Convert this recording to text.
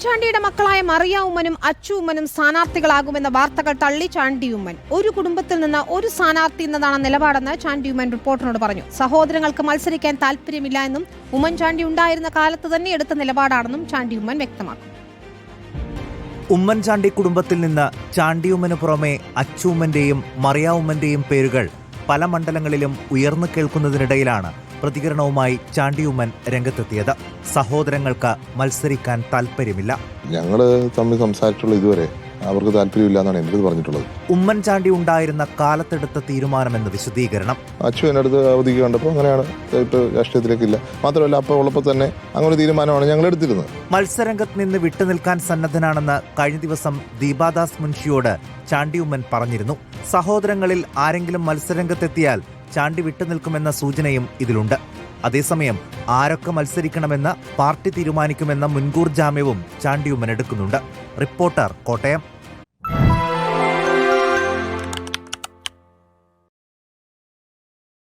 ഉമ്മൻചാണ്ടിയുടെ മക്കളായ മറിയ ഉമ്മനും അച്ചു ഉമ്മനും സ്ഥാനാർത്ഥികളാകുമെന്ന വാർത്തകൾ തള്ളി ചാണ്ടി ഉമ്മൻ ഒരു കുടുംബത്തിൽ നിന്ന് ഒരു സ്ഥാനാർത്ഥി എന്നതാണ് നിലപാടെന്ന് ചാണ്ടി ഉമ്മൻ റിപ്പോർട്ടറിനോട് പറഞ്ഞു. സഹോദരങ്ങൾക്ക് മത്സരിക്കാൻ താല്പര്യമില്ല എന്നും ഉമ്മൻചാണ്ടി ഉണ്ടായിരുന്ന കാലത്ത് തന്നെ എടുത്ത നിലപാടാണെന്നും ചാണ്ടി ഉമ്മൻ വ്യക്തമാക്കി ഉമ്മൻചാണ്ടി കുടുംബത്തിൽ നിന്ന് ചാണ്ടിയുമ്മന് പുറമെ മറിയാ ഉമ്മന്റെയും പേരുകൾ പല മണ്ഡലങ്ങളിലും ഉയർന്നു കേൾക്കുന്നതിനിടയിലാണ് പ്രതികരണവുമായി ചാണ്ടിയുമ്മൻ രംഗത്തെത്തിയത്. സഹോദരങ്ങൾക്ക് മത്സരിക്കാൻ താല്പര്യമില്ല ഞങ്ങൾ തമ്മിൽ സംസാരിച്ചുള്ള ഇതുവരെ അവർക്ക് താല്പര്യമില്ല എന്നാണ് എന്റെ പറഞ്ഞിട്ടുള്ളത് ഉമ്മൻചാണ്ടി ഉണ്ടായിരുന്ന കാലത്തെടുത്ത തീരുമാനമെന്ന് വിശദീകരണം. അച്ഛൻ എന്നടുത്ത് അവധിക്ക് കണ്ടപ്പോൾ അങ്ങനെയാണ് ഇപ്പോൾ രാഷ്ട്രീയത്തിലേക്കില്ല. മാത്രമല്ല അപ്പോൾ ഉള്ളപ്പോൾ തന്നെ അങ്ങനെ തീരുമാനമാണ് ഞങ്ങൾ എടുത്തിരുന്നത്. മത്സരംഗത്ത് നിന്ന് വിട്ടുനിൽക്കാൻ സന്നദ്ധനാണെന്ന് കഴിഞ്ഞ ദിവസം ദീപാദാസ് മുൻഷിയോട് ചാണ്ടി ഉമ്മൻ പറഞ്ഞിരുന്നു. സഹോദരങ്ങളിൽ ആരെങ്കിലും മത്സരംഗത്തെത്തിയാൽ ചാണ്ടി വിട്ടുനിൽക്കുമെന്ന സൂചനയും ഇതിലുണ്ട്. അതേസമയം ആരൊക്കെ മത്സരിക്കണമെന്ന് പാർട്ടി തീരുമാനിക്കുമെന്ന മുൻകൂർ ജാമ്യവും ചാണ്ടിയുമ്മൻ എടുക്കുന്നുണ്ട്. റിപ്പോർട്ടർ കോട്ടയം.